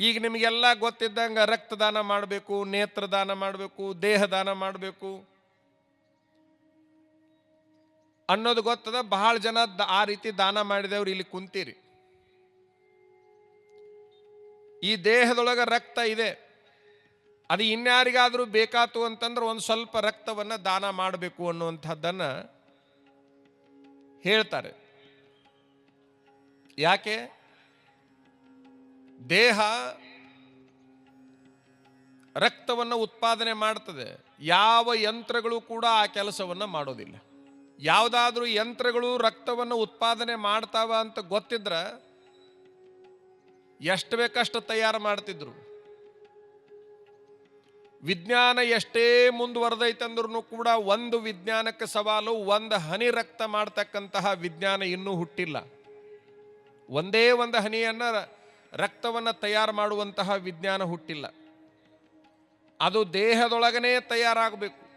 ಈಗ ನಿಮಗೆಲ್ಲ ಗೊತ್ತಿದ್ದಂಗೆ ರಕ್ತದಾನ ಮಾಡಬೇಕು, ನೇತ್ರದಾನ ಮಾಡಬೇಕು, ದೇಹದಾನ ಮಾಡಬೇಕು. ಅನ್ನೋದು ಗೊತ್ತದ? ಬಹಳ ಜನ ಆ ರೀತಿ ದಾನ ಮಾಡಿದವ್ರು ಇಲ್ಲಿ ಕುಂತೀರಿ. ಈ ದೇಹದೊಳಗೆ ರಕ್ತ ಇದೆ. ಅದು ಇನ್ಯಾರಿಗಾದರೂ ಬೇಕಾತು ಅಂತಂದ್ರೆ ಒಂದು ಸ್ವಲ್ಪ ರಕ್ತವನ್ನು ದಾನ ಮಾಡಬೇಕು ಅನ್ನುವಂಥದ್ದನ್ನು ಹೇಳ್ತಾರೆ. ಯಾಕೆ? ದೇಹ ರಕ್ತವನ್ನು ಉತ್ಪಾದನೆ ಮಾಡ್ತದೆ. ಯಾವ ಯಂತ್ರಗಳು ಕೂಡ ಆ ಕೆಲಸವನ್ನು ಮಾಡೋದಿಲ್ಲ. ಯಾವುದಾದ್ರೂ ಯಂತ್ರಗಳು ರಕ್ತವನ್ನು ಉತ್ಪಾದನೆ ಮಾಡ್ತಾವ ಅಂತ ಗೊತ್ತಿದ್ರೆ ಎಷ್ಟು ಬೇಕಷ್ಟು ತಯಾರು ಮಾಡ್ತಿದ್ರು. ವಿಜ್ಞಾನ ಎಷ್ಟೇ ಮುಂದುವರೆದೈತಂದ್ರೂ ಕೂಡ ಒಂದು ವಿಜ್ಞಾನಕ್ಕೆ ಸವಾಲು ಒಂದು ಹನಿ ರಕ್ತ ಮಾಡ್ತಕ್ಕಂತಹ ವಿಜ್ಞಾನ ಇನ್ನೂ ಹುಟ್ಟಿಲ್ಲ. ಒಂದೇ ಒಂದು ಹನಿಯನ್ನ ರಕ್ತವನ್ನು ತಯಾರು ಮಾಡುವಂತಹ ವಿಜ್ಞಾನ ಹುಟ್ಟಿಲ್ಲ. ಅದು ದೇಹದೊಳಗನೇ ತಯಾರಾಗಬೇಕು.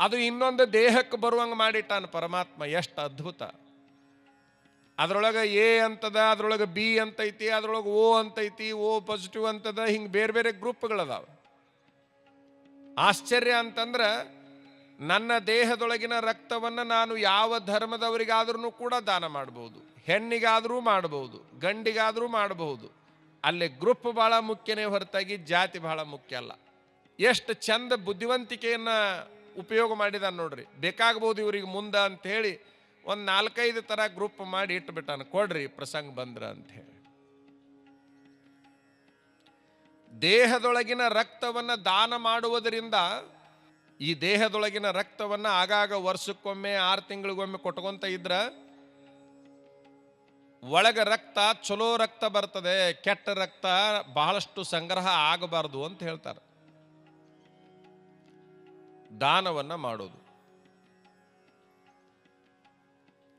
ಅದು ಇನ್ನೊಂದು ದೇಹಕ್ಕೆ ಬರುವಂಗೆ ಮಾಡಿಟ್ಟಾನ ಪರಮಾತ್ಮ, ಎಷ್ಟು ಅದ್ಭುತ. ಅದ್ರೊಳಗೆ ಎ ಅಂತದ, ಅದ್ರೊಳಗೆ ಬಿ ಅಂತೈತಿ, ಅದ್ರೊಳಗೆ ಓ ಅಂತೈತಿ, ಓ ಪಾಸಿಟಿವ್ ಅಂತದ, ಹಿಂಗೆ ಬೇರೆ ಬೇರೆ ಗ್ರೂಪ್ಗಳದಾವ. ಆಶ್ಚರ್ಯ ಅಂತಂದ್ರೆ ನನ್ನ ದೇಹದೊಳಗಿನ ರಕ್ತವನ್ನು ನಾನು ಯಾವ ಧರ್ಮದವರಿಗಾದ್ರೂ ಕೂಡ ದಾನ ಮಾಡಬಹುದು ಹೆಣ್ಣಿಗಾದರೂ ಮಾಡಬಹುದು ಗಂಡಿಗಾದರೂ ಮಾಡಬಹುದು ಅಲ್ಲಿ ಗ್ರೂಪ್ ಭಾಳ ಮುಖ್ಯನೇ ಹೊರತಾಗಿ ಜಾತಿ ಬಹಳ ಮುಖ್ಯ ಅಲ್ಲ. ಎಷ್ಟು ಚಂದ ಬುದ್ಧಿವಂತಿಕೆಯನ್ನು ಉಪಯೋಗ ಮಾಡಿದ ನೋಡ್ರಿ. ಬೇಕಾಗ್ಬೋದು ಇವ್ರಿಗೆ ಮುಂದೆ ಅಂತ ಹೇಳಿ ಒಂದು ನಾಲ್ಕೈದು ಥರ ಗ್ರೂಪ್ ಮಾಡಿ ಇಟ್ಬಿಟ್ಟಾನ. ಕೊಡ್ರಿ, ಪ್ರಸಂಗ ಬಂದ್ರ ಅಂತ ಹೇಳಿ ದೇಹದೊಳಗಿನ ರಕ್ತವನ್ನು ದಾನ ಮಾಡುವುದರಿಂದ ಈ ದೇಹದೊಳಗಿನ ರಕ್ತವನ್ನು ಆಗಾಗ ವರ್ಷಕ್ಕೊಮ್ಮೆ ಆರು ತಿಂಗಳಿಗೊಮ್ಮೆ ಕೊಟ್ಕೊತ ಇದ್ರ ಒಳಗ ರಕ್ತ ಚಲೋ ರಕ್ತ ಬರ್ತದೆ, ಕೆಟ್ಟ ರಕ್ತ ಬಹಳಷ್ಟು ಸಂಗ್ರಹ ಆಗಬಾರದು ಅಂತ ಹೇಳ್ತಾರೆ. ದಾನವನ್ನ ಮಾಡೋದು.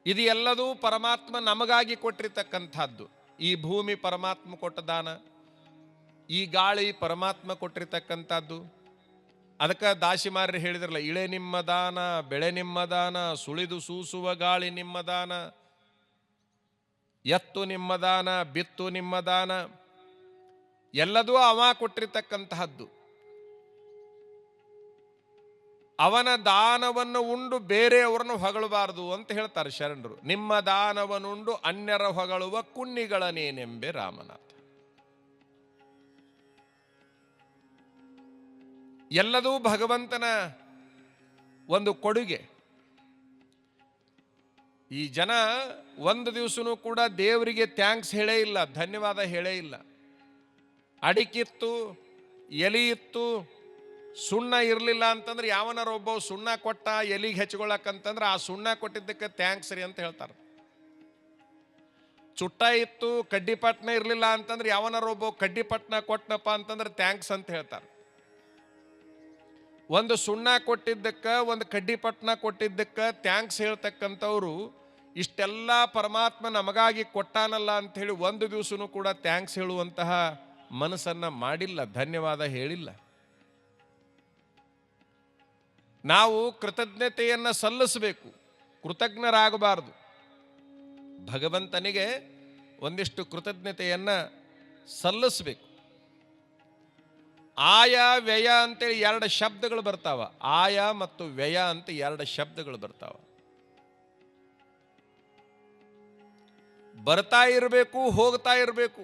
ಇದು ಎಲ್ಲದೂ ಪರಮಾತ್ಮ ನಮಗಾಗಿ ಕೊಟ್ಟಿರ್ತಕ್ಕಂಥದ್ದು. ಈ ಭೂಮಿ ಪರಮಾತ್ಮ ಕೊಟ್ಟ ದಾನ, ಈ ಗಾಳಿ ಪರಮಾತ್ಮ ಕೊಟ್ಟಿರ್ತಕ್ಕಂಥದ್ದು. ಅದಕ್ಕೆ ದಾಸಿಮಾರ್ಯರು ಹೇಳಿದ್ರಲ್ಲ, ಇಳೆ ನಿಮ್ಮ ದಾನ, ಬೆಳೆ ನಿಮ್ಮ ದಾನ, ಸುಳಿದು ಸೂಸುವ ಗಾಳಿ ನಿಮ್ಮ ದಾನ. ಎತ್ತು ನಿಮ್ಮ ದಾನ, ಬಿತ್ತು ನಿಮ್ಮ ದಾನ, ಎಲ್ಲದೂ ಅವ ಕೊಟ್ಟಿರ್ತಕ್ಕಂತಹದ್ದು. ಅವನ ದಾನವನ್ನು ಉಂಡು ಬೇರೆಯವರನ್ನು ಹೊಗಳಬಾರದು ಅಂತ ಹೇಳ್ತಾರೆ ಶರಣರು. ನಿಮ್ಮ ದಾನವನ್ನುಂಡು ಅನ್ಯರ ಹೊಗಳುವ ಕುಣ್ಣಿಗಳನೇನೆಂಬೆ ರಾಮನಾಥ. ಎಲ್ಲದೂ ಭಗವಂತನ ಒಂದು ಕೊಡುಗೆ. ಈ ಜನ ಒಂದು ದಿವಸನೂ ಕೂಡ ದೇವರಿಗೆ ಥ್ಯಾಂಕ್ಸ್ ಹೇಳೇ ಇಲ್ಲ, ಧನ್ಯವಾದ ಹೇಳೇ ಇಲ್ಲ. ಅಡಿಕಿತ್ತು, ಎಲಿ ಇತ್ತು, ಸುಣ್ಣ ಇರಲಿಲ್ಲ ಅಂತಂದ್ರೆ ಯಾವನಾರ ಒಬ್ಬ ಸುಣ್ಣ ಕೊಟ್ಟ ಎಲಿಗೆ ಹೆಚ್ಕೊಳಕಂತಂದ್ರೆ ಆ ಸುಣ್ಣ ಕೊಟ್ಟಿದ್ದಕ್ಕೆ ಥ್ಯಾಂಕ್ಸ್ ರೀ ಅಂತ ಹೇಳ್ತಾರೆ. ಚುಟ್ಟ ಇತ್ತು, ಕಡ್ಡಿಪಟ್ನ ಇರಲಿಲ್ಲ ಅಂತಂದ್ರೆ ಯಾವನಾರ ಒಬ್ಬ ಕಡ್ಡಿಪಟ್ನ ಕೊಟ್ಟನಪ್ಪ ಅಂತಂದ್ರೆ ಥ್ಯಾಂಕ್ಸ್ ಅಂತ ಹೇಳ್ತಾರೆ. ಒಂದು ಸುಣ್ಣ ಕೊಟ್ಟಿದ್ದಕ್ಕೆ, ಒಂದು ಕಡ್ಡಿಪಟ್ನ ಕೊಟ್ಟಿದ್ದಕ್ಕೆ ಥ್ಯಾಂಕ್ಸ್ ಹೇಳ್ತಕ್ಕಂಥವ್ರು ಇಷ್ಟೆಲ್ಲ ಪರಮಾತ್ಮ ನಮಗಾಗಿ ಕೊಟ್ಟಾನಲ್ಲ ಅಂತ ಹೇಳಿ ಒಂದು ದಿವಸನೂ ಕೂಡ ಥ್ಯಾಂಕ್ಸ್ ಹೇಳುವಂತಹ ಮನಸ್ಸನ್ನು ಮಾಡಿಲ್ಲ, ಧನ್ಯವಾದ ಹೇಳಿಲ್ಲ. ನಾವು ಕೃತಜ್ಞತೆಯನ್ನು ಸಲ್ಲಿಸಬೇಕು, ಕೃತಜ್ಞರಾಗಬಾರದು. ಭಗವಂತನಿಗೆ ಒಂದಿಷ್ಟು ಕೃತಜ್ಞತೆಯನ್ನು ಸಲ್ಲಿಸಬೇಕು. ಆಯ ವ್ಯಯ ಅಂತೇಳಿ ಎರಡು ಶಬ್ದಗಳು ಬರ್ತಾವ, ಆಯ ಮತ್ತು ವ್ಯಯ ಅಂತ ಎರಡು ಶಬ್ದಗಳು ಬರ್ತಾವ. ಬರ್ತಾ ಇರಬೇಕು, ಹೋಗ್ತಾ ಇರಬೇಕು.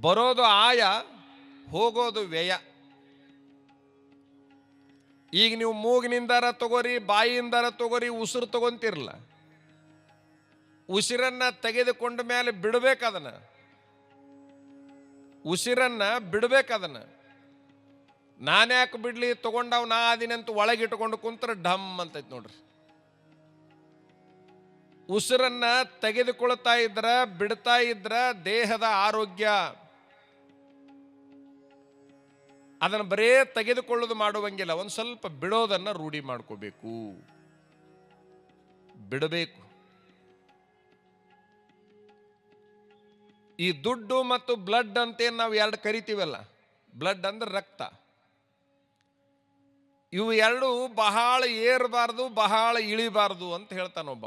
ಬರೋದು ಆಯ, ಹೋಗೋದು ವ್ಯಯ. ಈಗ ನೀವು ಮೂಗಿನಿಂದಾರ ತಗೋರಿ ಬಾಯಿಯಿಂದಾರ ತಗೋರಿ, ಉಸಿರು ತಗೊಂತಿರಲ್ಲ ಉಸಿರನ್ನ ತೆಗೆದುಕೊಂಡ ಮೇಲೆ ಬಿಡಬೇಕದನ್ನ ಉಸಿರನ್ನ ಬಿಡಬೇಕದನ್ನ ನಾನ್ಯಾಕೆ ಬಿಡ್ಲಿ, ತಗೊಂಡವ್ ನಾ ಅದಿನಂತ ಒಳಗೆ ಇಟ್ಕೊಂಡು ಕುಂತ್ರ ಡಮ್ ಅಂತೈತಿ ನೋಡ್ರಿ. ಉಸಿರನ್ನ ತೆಗೆದುಕೊಳ್ತಾ ಇದ್ರ, ಬಿಡ್ತಾ ಇದ್ರ ದೇಹದ ಆರೋಗ್ಯ. ಅದನ್ನು ಬರೇ ತೆಗೆದುಕೊಳ್ಳೋದು ಮಾಡುವಂಗಿಲ್ಲ, ಒಂದು ಸ್ವಲ್ಪ ಬಿಡೋದನ್ನ ರೂಢಿ ಮಾಡ್ಕೋಬೇಕು. ಬಿಡಬೇಕು. ಈ ದುಡ್ಡು ಮತ್ತು ಬ್ಲಡ್ ಅಂತೇನು ನಾವು ಎರಡು ಕರಿತೀವಲ್ಲ? ಬ್ಲಡ್ ಅಂದ್ರೆ ರಕ್ತ. ಇವು ಎರಡು ಬಹಳ ಏರಬಾರ್ದು, ಬಹಳ ಇಳಿಬಾರ್ದು ಅಂತ ಹೇಳ್ತಾನೊಬ್ಬ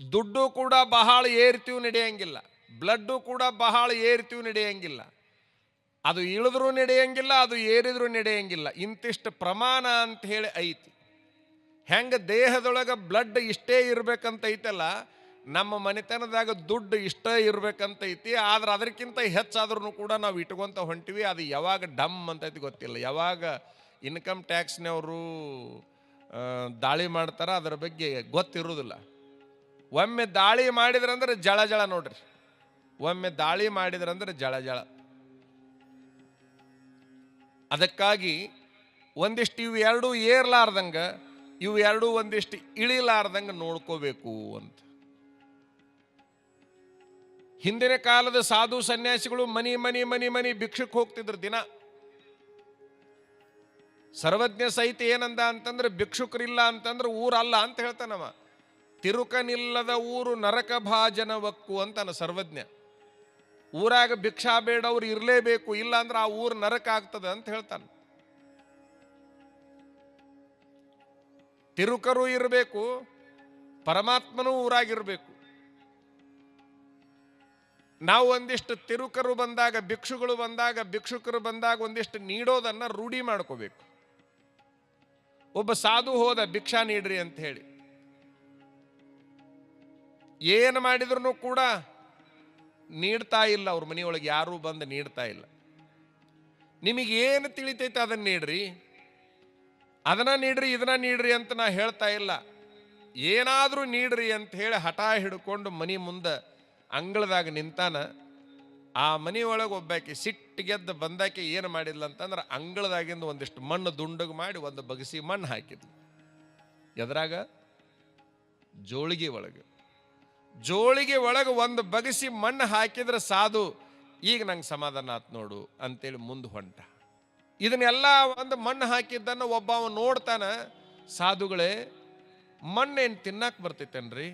ದುಡ್ಡು ಕೂಡ ಬಹಳ ಏರ್ತೀವಿ ನಡೆಯಂಗಿಲ್ಲ. ಬ್ಲಡ್ಡು ಕೂಡ ಬಹಳ ಏರ್ತೀವಿ ನಡೆಯಂಗಿಲ್ಲ. ಅದು ಇಳಿದ್ರೂ ನಡೆಯಂಗಿಲ್ಲ, ಅದು ಏರಿದ್ರೂ ನಡೆಯಂಗಿಲ್ಲ. ಇಂತಿಷ್ಟು ಪ್ರಮಾಣ ಅಂತ ಹೇಳಿ ಐತಿ. ಹೆಂಗೆ ದೇಹದೊಳಗೆ ಬ್ಲಡ್ ಇಷ್ಟೇ ಇರಬೇಕಂತ ಐತಲ್ಲ, ನಮ್ಮ ಮನೆತನದಾಗ ದುಡ್ಡು ಇಷ್ಟೇ ಇರಬೇಕಂತ ಐತಿ, ಆದ್ರೆ ಅದಕ್ಕಿಂತ ಹೆಚ್ಚಾದ್ರೂ ಕೂಡ ನಾವು ಇಟ್ಕೊಂತ ಹೊಂಟಿವಿ, ಅದು ಯಾವಾಗ ಡಮ್ ಅಂತೈತಿ ಗೊತ್ತಿಲ್ಲ. ಯಾವಾಗ ಇನ್ಕಮ್ ಟ್ಯಾಕ್ಸ್ನವರು ದಾಳಿ ಮಾಡ್ತಾರ, ಅದರ ಬಗ್ಗೆ ಗೊತ್ತಿರೋದಿಲ್ಲ. ಒಮ್ಮೆ ದಾಳಿ ಮಾಡಿದ್ರಂದ್ರೆ ಜಳ ಜಳ ನೋಡ್ರಿ. ಒಮ್ಮೆ ದಾಳಿ ಮಾಡಿದ್ರಂದ್ರೆ ಜಳ ಜಳ. ಅದಕ್ಕಾಗಿ ಒಂದಿಷ್ಟು ಇವು ಎರಡೂ ಏರ್ಲಾರ್ದಂಗ, ಇವು ಎರಡೂ ಒಂದಿಷ್ಟು ಇಳಿಲಾರ್ದಂಗ ನೋಡ್ಕೋಬೇಕು ಅಂತ. ಹಿಂದಿನ ಕಾಲದ ಸಾಧು ಸನ್ಯಾಸಿಗಳು ಮನಿ ಮನಿ ಮನಿ ಮನಿ ಭಿಕ್ಷಕ್ಕೆ ಹೋಗ್ತಿದ್ರು ದಿನ. ಸರ್ವಜ್ಞ ಸಹಿತ ಏನಂದ ಅಂತಂದ್ರೆ ಭಿಕ್ಷುಕರಿಲ್ಲ ಅಂತಂದ್ರೆ ಊರಲ್ಲ ಅಂತ ಹೇಳ್ತಾನವ. ತಿರುಕನಿಲ್ಲದ ಊರು ನರಕ ಭಾಜನವಕ್ಕು ಅಂತಾನ ಸರ್ವಜ್ಞ. ಊರಾಗ ಭಿಕ್ಷಾ ಬೇಡವ್ರು ಇರಲೇಬೇಕು, ಇಲ್ಲಾಂದ್ರೆ ಆ ಊರು ನರಕ ಆಗ್ತದೆ ಅಂತ ಹೇಳ್ತಾನೆ. ತಿರುಕರು ಇರಬೇಕು, ಪರಮಾತ್ಮನೂ ಊರಾಗಿರಬೇಕು. ನಾವು ಒಂದಿಷ್ಟು ತಿರುಕರು ಬಂದಾಗ, ಭಿಕ್ಷುಗಳು ಬಂದಾಗ, ಭಿಕ್ಷುಕರು ಬಂದಾಗ ಒಂದಿಷ್ಟು ನೀಡೋದನ್ನ ರೂಢಿ ಮಾಡ್ಕೋಬೇಕು. ಒಬ್ಬ ಸಾಧು ಹೋದ, ಭಿಕ್ಷಾ ನೀಡ್ರಿ ಅಂತ ಹೇಳಿ. ಏನು ಮಾಡಿದ್ರು ಕೂಡ ನೀಡ್ತಾ ಇಲ್ಲ. ಅವ್ರ ಮನೆಯೊಳಗೆ ಯಾರೂ ಬಂದು ನೀಡ್ತಾ ಇಲ್ಲ. ನಿಮಗೆ ಏನು ತಿಳಿತೈತೆ ಅದನ್ನ ನೀಡ್ರಿ. ಅದನ್ನ ನೀಡ್ರಿ, ಇದನ್ನ ನೀಡ್ರಿ ಅಂತ ನಾ ಹೇಳ್ತಾ ಇಲ್ಲ. ಏನಾದರೂ ನೀಡ್ರಿ ಅಂತ ಹೇಳಿ ಹಠ ಹಿಡ್ಕೊಂಡು ಮನೆ ಮುಂದೆ ಅಂಗಳದಾಗ ನಿಂತಾನ. ಆ ಮನೆಯೊಳಗೆ ಸಿಟ್ಟು ಗೆದ್ದು ಬಂದಾಕೆ ಏನು ಮಾಡಿದ್ಲ ಅಂತಂದ್ರೆ ಅಂಗಳದಾಗಿಂದ ಒಂದಿಷ್ಟು ಮಣ್ಣು ದುಂಡಗೆ ಮಾಡಿ ಒಂದು ಬಗಸಿ ಮಣ್ಣು ಹಾಕಿದ್ಲು. ಎದ್ರಾಗ ಜೋಳಿಗೆ ಒಳಗೆ. ಜೋಳಿಗೆ ಒಳಗೆ ಒಂದು ಬಗಸಿ ಮಣ್ಣು ಹಾಕಿದ್ರೆ ಸಾಧು. ಈಗ ನಂಗೆ ಸಮಾಧಾನ ಆತ್ ನೋಡು ಅಂತೇಳಿ ಮುಂದೆ ಹೊಂಟ. ಇದನ್ನೆಲ್ಲ ಒಂದು ಮಣ್ಣು ಹಾಕಿದ್ದನ್ನು ಒಬ್ಬ ಅವನು ನೋಡ್ತಾನ. ಸಾಧುಗಳೇ, ಮಣ್ಣೇನು ತಿನ್ನಕ್ಕೆ ಬರ್ತೈತೇನ್ರಿ?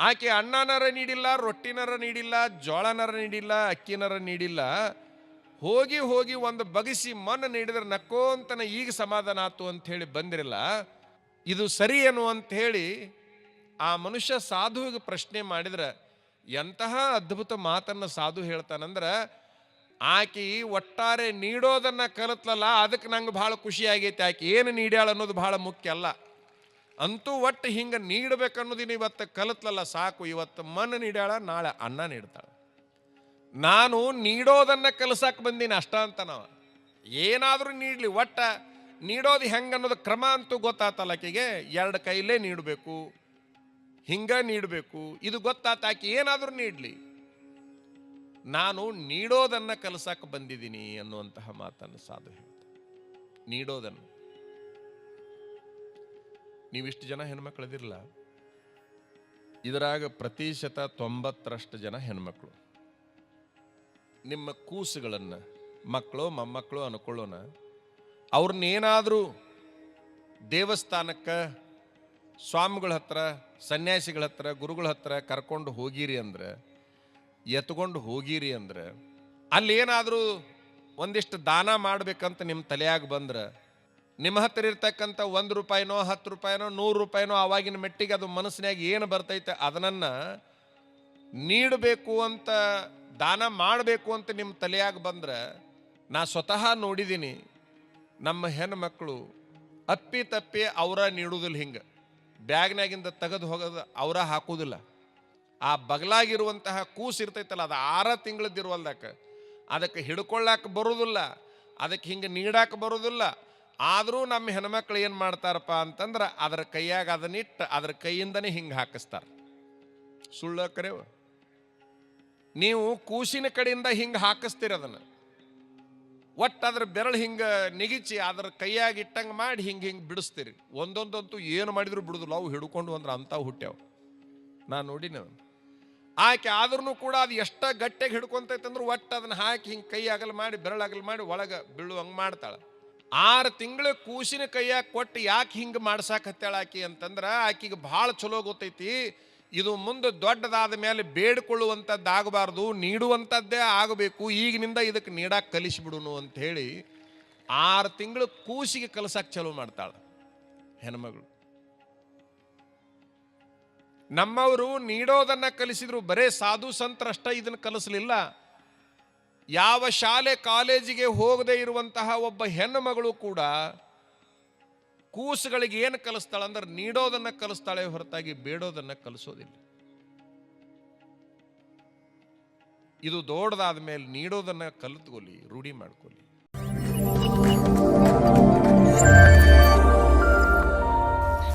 ಆಕೆ ಅಣ್ಣನರ ನೀಡಿಲ್ಲ, ರೊಟ್ಟಿನರ ನೀಡಿಲ್ಲ, ಜೋಳನರ ನೀಡಿಲ್ಲ, ಅಕ್ಕಿನರ ನೀಡಿಲ್ಲ. ಹೋಗಿ ಹೋಗಿ ಒಂದು ಬಗಸಿ ಮಣ್ಣು ನೀಡಿದ್ರೆ ನಕ್ಕೋಂತನ ಈಗ ಸಮಾಧಾನ ಆತು ಅಂತ ಹೇಳಿ ಬಂದಿರಲ್ಲ. ಇದು ಸರಿ ಏನು ಅಂತ ಹೇಳಿ ಆ ಮನುಷ್ಯ ಸಾಧುವಿಗೆ ಪ್ರಶ್ನೆ ಮಾಡಿದ್ರೆ, ಎಂತಹ ಅದ್ಭುತ ಮಾತನ್ನು ಸಾಧು ಹೇಳ್ತಾನಂದ್ರ, ಆಕಿ ಒಟ್ಟಾರೆ ನೀಡೋದನ್ನ ಕಲಿತ್ಲಲ್ಲ, ಅದಕ್ಕೆ ನಂಗೆ ಭಾಳ ಖುಷಿ ಆಗೈತೆ ಆಕೆ. ಏನು ನೀಡ್ಯಾಳ ಅನ್ನೋದು ಭಾಳ ಮುಖ್ಯ ಅಲ್ಲ. ಅಂತೂ ಒಟ್ಟು ಹಿಂಗೆ ನೀಡ್ಬೇಕನ್ನೋದಿನ ಇವತ್ತು ಕಲಿತ್ಲಲ್ಲ, ಸಾಕು. ಇವತ್ತು ಮಣ್ಣು ನೀಡ್ಯಾಳ, ನಾಳೆ ಅನ್ನ ನೀಡ್ತಾಳೆ. ನಾನು ನೀಡೋದನ್ನ ಕಲಿಸಕ್ಕೆ ಬಂದೀನಿ ಅಷ್ಟ ಅಂತ ನಾವು. ಏನಾದರೂ ನೀಡಲಿ, ಒಟ್ಟ ನೀಡೋದು ಹೆಂಗೆ ಅನ್ನೋದು ಕ್ರಮ ಅಂತೂ ಗೊತ್ತಾತಲ್ಲ ಆಕೆಗೆ. ಎರಡು ಕೈಲೇ ನೀಡಬೇಕು. ಹಿಂಗ ನೀಡಬೇಕು. ಇದು ಗೊತ್ತಾತ ಆಕೆ ಏನಾದರೂ ನೀಡಲಿ. ನಾನು ನೀಡೋದನ್ನ ಕಲಿಸಕ್ಕೆ ಬಂದಿದ್ದೀನಿ ಅನ್ನುವಂತಹ ಮಾತನ್ನು ಸಾಧು ಹೇಳ್ತಾರೆ ನೀಡೋದನ್ನು. ನೀವಿಷ್ಟು ಜನ ಹೆಣ್ಮಕ್ಳದಿರಲ್ಲ ಇದರಾಗ ಪ್ರತಿಶತ ತೊಂಬತ್ತರಷ್ಟು ಜನ ಹೆಣ್ಮಕ್ಳು. ನಿಮ್ಮ ಕೂಸುಗಳನ್ನು, ಮಕ್ಕಳು ಮೊಮ್ಮಕ್ಕಳು ಅನ್ಕೊಳ್ಳೋಣ. ಅವ್ರನ್ನೇನಾದರೂ ದೇವಸ್ಥಾನಕ್ಕೆ ಸ್ವಾಮಿಗಳ ಹತ್ರ, ಸನ್ಯಾಸಿಗಳ ಹತ್ರ, ಗುರುಗಳ ಹತ್ರ ಕರ್ಕೊಂಡು ಹೋಗಿರಿ ಅಂದ್ರೆ, ಎತ್ಕೊಂಡು ಹೋಗಿರಿ ಅಂದ್ರೆ, ಅಲ್ಲಿ ಏನಾದರೂ ಒಂದಿಷ್ಟು ದಾನ ಮಾಡಬೇಕಂತ ನಿಮ್ಮ ತಲೆಯಾಗಿ ಬಂದ್ರೆ, ನಿಮ್ಮ ಹತ್ರ ಇರ್ತಕ್ಕಂಥ ಒಂದು ರೂಪಾಯಿನೋ, ಹತ್ತು ರೂಪಾಯಿನೋ, ನೂರು ರೂಪಾಯಿನೋ ಆವಾಗಿನ ಮೆಟ್ಟಿಗೆ ಅದು ಮನಸ್ಸಿನಾಗ ಏನು ಬರ್ತೈತೆ ಅದನ್ನು ನೀಡಬೇಕು ಅಂತ, ದಾನ ಮಾಡಬೇಕು ಅಂತ ನಿಮ್ಮ ತಲೆಯಾಗಿ ಬಂದ್ರೆ, ನಾ ಸ್ವತಃ ನೋಡಿದ್ದೀನಿ ನಮ್ಮ ಹೆಣ್ಣು ಮಕ್ಕಳು ಅಪ್ಪಿ ತಪ್ಪಿ ಅವರ ನೀಡುವುದಿಲ್ಲ ಹಿಂಗೆ. ಬ್ಯಾಗ್ನಾಗಿಂದ ತೆಗೆದು ಹೋಗೋದು ಅವರ ಹಾಕೋದಿಲ್ಲ ಆ ಬಗಲಾಗಿರುವಂತಹ ಕೂಸು ಇರ್ತೈತಲ್ಲ, ಅದು ಆರ ತಿಂಗಳದ್ದಿರುವಲ್ದಕ್ಕೆ. ಅದಕ್ಕೆ ಹಿಡ್ಕೊಳ್ಳಾಕ ಬರೋದಿಲ್ಲ ಅದಕ್ಕೆ ಹಿಂಗೆ ನೀಡಕ್ಕೆ ಬರೋದಿಲ್ಲ ಆದರೂ ನಮ್ಮ ಹೆಣ್ಮಕ್ಳು ಏನು ಮಾಡ್ತಾರಪ್ಪ ಅಂತಂದ್ರೆ, ಅದರ ಕೈಯಾಗ ಅದನ್ನಿಟ್ಟು ಅದ್ರ ಕೈಯಿಂದನೇ ಹಿಂಗೆ ಹಾಕಿಸ್ತಾರೆ. ಸುಳ್ಳು ಕರೆವು ನೀವು ಕೂಸಿನ ಕಡೆಯಿಂದ ಹಿಂಗೆ ಹಾಕಿಸ್ತೀರಿ ಅದನ್ನು. ಒಟ್ಟು ಅದ್ರ ಬೆರಳು ಹಿಂಗೆ ನಿಗಿಚಿ ಅದ್ರ ಕೈಯಾಗಿ ಇಟ್ಟಂಗೆ ಮಾಡಿ ಹಿಂಗೆ ಹಿಂಗೆ ಬಿಡಿಸ್ತೀರಿ. ಒಂದೊಂದಂತೂ ಏನು ಮಾಡಿದ್ರು ಬಿಡುದಿಲ್ಲ. ಅವು ಹಿಡ್ಕೊಂಡು ಅಂದ್ರೆ ಅಂತ ಹುಟ್ಟ್ಯಾವ ನಾನು ನೋಡಿನ. ಆಕೆ ಆದ್ರೂ ಕೂಡ ಅದು ಎಷ್ಟ ಗಟ್ಟಿಯಾಗಿ ಹಿಡ್ಕೊಂತೈತೆ ಅಂದ್ರೆ ಒಟ್ಟು ಅದನ್ನ ಹಾಕಿ ಹಿಂಗೆ ಕೈ ಆಗಲ್ ಮಾಡಿ ಬೆರಳಗಲ್ ಮಾಡಿ ಒಳಗೆ ಬೀಳುವಂಗೆ ಮಾಡ್ತಾಳೆ. ಆರು ತಿಂಗಳು ಕೂಸಿನ ಕೈಯಾಗ ಕೊಟ್ಟು ಯಾಕೆ ಹಿಂಗೆ ಮಾಡ್ಸಾಕತ್ತಾಳ ಆಕಿ ಅಂತಂದ್ರೆ ಆಕಿಗೆ ಭಾಳ ಚಲೋ ಗೊತ್ತೈತಿ. ಇದು ಮುಂದೆ ದೊಡ್ಡದಾದ ಮೇಲೆ ಬೇಡಿಕೊಳ್ಳುವಂಥದ್ದಾಗಬಾರ್ದು, ನೀಡುವಂಥದ್ದೇ ಆಗಬೇಕು, ಈಗಿನಿಂದ ಇದಕ್ಕೆ ನೀಡಕ್ಕೆ ಕಲಿಸಿಬಿಡುನು ಅಂತ ಹೇಳಿ ಆರು ತಿಂಗಳು ಕೂಸಿಗೆ ಕಲಸಕ್ಕೆ ಚಲೋ ಮಾಡ್ತಾಳೆ ಹೆಣ್ಮಗಳು. ನಮ್ಮವರು ನೀಡೋದನ್ನ ಕಲಿಸಿದ್ರು, ಬರೇ ಸಾಧು ಸಂತರಷ್ಟ ಇದನ್ನು ಕಲಿಸಲಿಲ್ಲ. ಯಾವ ಶಾಲೆ, ಕಾಲೇಜಿಗೆ ಹೋಗದೇ ಇರುವಂತಹ ಒಬ್ಬ ಹೆಣ್ಣು ಮಗಳು ಕೂಡ ಕೂಸುಗಳಿಗೆ ಏನು ಕಲಿಸ್ತಾಳೆ ಅಂದ್ರೆ ನೀಡೋದನ್ನ ಕಲಿಸ್ತಾಳೆ ಹೊರತಾಗಿ ಬೇಡೋದನ್ನ ಕಲಿಸೋದಿಲ್ಲ. ಇದು ದೊಡ್ಡದಾದ ಮೇಲೆ ನೀಡೋದನ್ನ ಕಲಿತ್ಕೊಳ್ಳಿ, ರೂಢಿ ಮಾಡ್ಕೊಳ್ಳಿ.